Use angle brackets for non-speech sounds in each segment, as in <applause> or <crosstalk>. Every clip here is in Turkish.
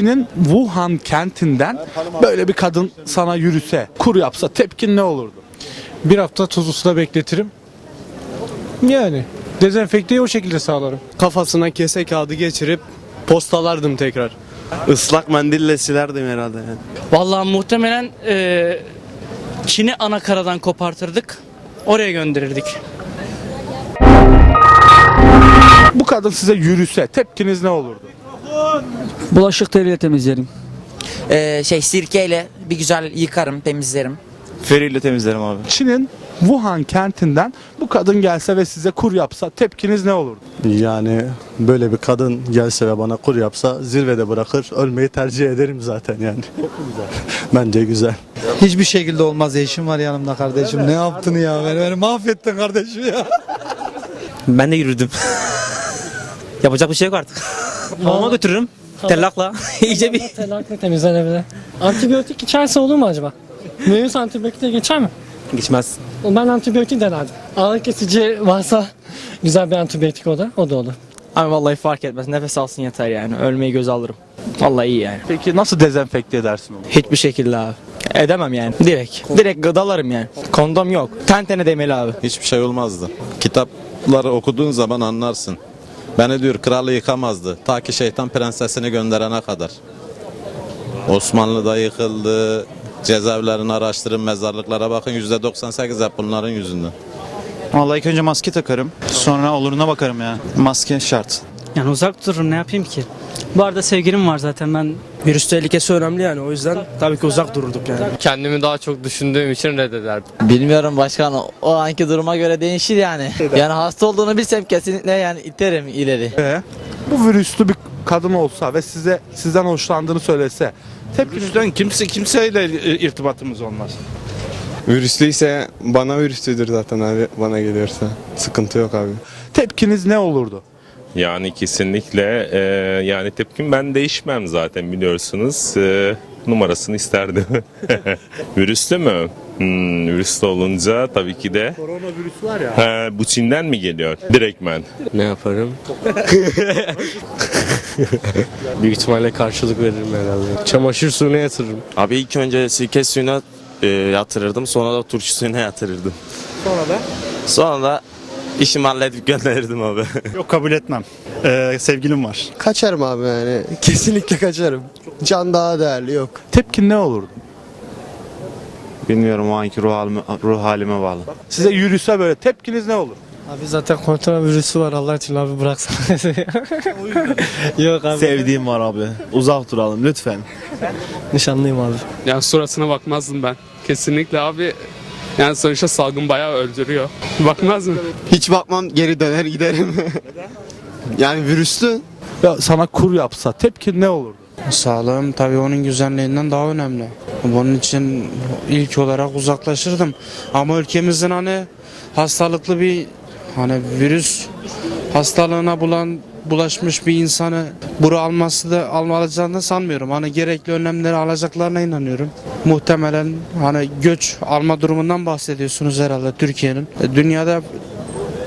Çin'in Wuhan kentinden böyle bir kadın sana yürüse, kur yapsa tepkin ne olurdu? Bir hafta tuzlu suda bekletirim. Yani dezenfekteyi o şekilde sağlarım. Kafasına kese kağıdı geçirip postalardım tekrar. Islak mendille silerdim herhalde yani. Vallahi muhtemelen e, Çin'i ana karadan kopartırdık. Oraya gönderirdik. Bu kadın size yürüse tepkiniz ne olurdu? Bulaşık teriyle temizlerim. Ee, şey sirkeyle bir güzel yıkarım, temizlerim. Feriyle temizlerim abi. Çin'in Wuhan kentinden bu kadın gelse ve size kur yapsa tepkiniz ne olurdu? Yani böyle bir kadın gelse ve bana kur yapsa zirvede bırakır ölmeyi tercih ederim zaten yani. <laughs> Bence güzel. Hiçbir şekilde olmaz. Eşim var yanımda kardeşim. Ne yaptın ya? Beni, beni mahvettin kardeşim ya. Ben de yürürdüm. <laughs> Yapacak bir şey yok artık. Babama götürürüm. Tellakla. <laughs> İyice bir Tellakla temizlenebilir. Antibiyotik içerse olur mu acaba? Virüs antibiyotikle geçer mi? geçmez. Ben antibiyotik denerdim. Ağrı kesici varsa güzel bir antibiyotik o da, o da olur. Abi vallahi fark etmez. Nefes alsın yeter yani. Ölmeyi göz alırım. Vallahi iyi yani. Peki nasıl dezenfekte edersin onu? Hiçbir şekilde abi. Edemem yani. Direkt. Direkt gıdalarım yani. Kondom yok. Tentene demeli abi. Hiçbir şey olmazdı. Kitapları okuduğun zaman anlarsın. Beni diyor kralı yıkamazdı. Ta ki şeytan prensesini gönderene kadar. Osmanlı da yıkıldı. Cezaevlerini araştırın, mezarlıklara bakın. %98 hep bunların yüzünden. Vallahi ilk önce maske takarım. Sonra oluruna bakarım ya. Maske şart. Yani uzak dururum ne yapayım ki? Bu arada sevgilim var zaten ben Virüs tehlikesi önemli yani o yüzden tabii ki uzak dururduk yani. Kendimi daha çok düşündüğüm için reddederdim. Bilmiyorum başkan o anki duruma göre değişir yani. Yani hasta olduğunu bilsem kesinlikle yani iterim ileri. Bu virüslü bir kadın olsa ve size sizden hoşlandığını söylese tepkiniz Virüsten kimse kimseyle irtibatımız olmaz. Virüslüyse bana virüslüdür zaten abi bana geliyorsa. Sıkıntı yok abi. tepkiniz ne olurdu? Yani kesinlikle e, yani tepkim ben değişmem zaten biliyorsunuz. E, numarasını isterdim. <laughs> Virüslü mü? Hmm, virüslü olunca tabii ki de. Koronavirüs var ya. Ha, bu Çin'den mi geliyor? Direktmen. Ne yaparım? <laughs> Büyük ihtimalle karşılık veririm herhalde. Çamaşır suyuna yatırırım. Abi ilk önce sirke suyuna e, yatırırdım. Sonra da turşu suyuna yatırırdım. Sonra da Sonra da işimi halledip gönderirdim abi. <laughs> Yok kabul etmem. Ee, sevgilim var. Kaçarım abi yani. <laughs> Kesinlikle kaçarım. Can daha değerli yok. tepkin ne olurdu? Bilmiyorum o anki ruh halime, ruh halime bağlı. Size yürüse böyle tepkiniz ne olur? Abi zaten koronavirüsü var Allah için abi bıraksana. <laughs> Yok abi. Sevdiğim var abi. Uzak duralım lütfen. Nişanlıyım abi. Yani suratına bakmazdım ben. Kesinlikle abi. Yani sonuçta salgın bayağı öldürüyor. Bakmaz mı? Hiç bakmam geri döner giderim. <laughs> yani virüslü. Ya sana kur yapsa tepkin ne olurdu? Sağlığım tabii onun güzelliğinden daha önemli. Bunun için ilk olarak uzaklaşırdım. Ama ülkemizin hani hastalıklı bir hani virüs hastalığına bulan bulaşmış bir insanı buru alması da alacağını da sanmıyorum. Hani gerekli önlemleri alacaklarına inanıyorum. Muhtemelen hani göç alma durumundan bahsediyorsunuz herhalde Türkiye'nin. E, Dünyada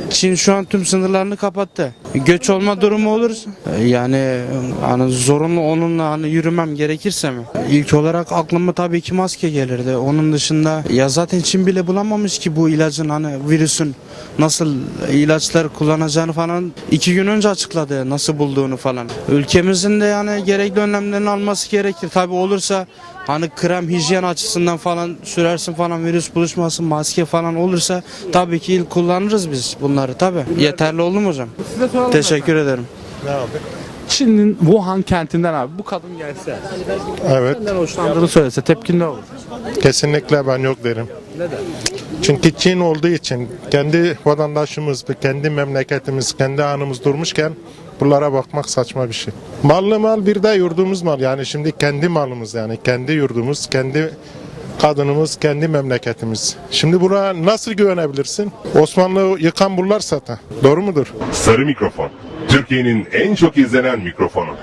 Çin şu an tüm sınırlarını kapattı. Göç olma durumu olursa yani hani zorunlu onunla hani yürümem gerekirse mi? İlk olarak aklıma tabii ki maske gelirdi. Onun dışında ya zaten Çin bile bulamamış ki bu ilacın hani virüsün nasıl ilaçlar kullanacağını falan iki gün önce açıkladı nasıl bulduğunu falan. Ülkemizin de yani gerekli önlemlerini alması gerekir. Tabii olursa hani krem hijyen açısından falan sürersin falan virüs buluşmasın maske falan olursa tabii ki ilk kullanırız biz bunları tabii. Yeterli oldu mu hocam? Teşekkür ederim. Çin'in Wuhan kentinden abi bu kadın gelse Evet. senden hoşlandığını söylese tepkin ne olur? Kesinlikle ben yok derim. Neden? Çünkü Çin olduğu için kendi vatandaşımız, kendi memleketimiz, kendi anımız durmuşken bunlara bakmak saçma bir şey. Mallı mal bir de yurdumuz mal. Yani şimdi kendi malımız yani kendi yurdumuz, kendi kadınımız, kendi memleketimiz. Şimdi buna nasıl güvenebilirsin? Osmanlı yıkan bunlar zaten. Doğru mudur? Sarı mikrofon. Türkiye'nin en çok izlenen mikrofonu.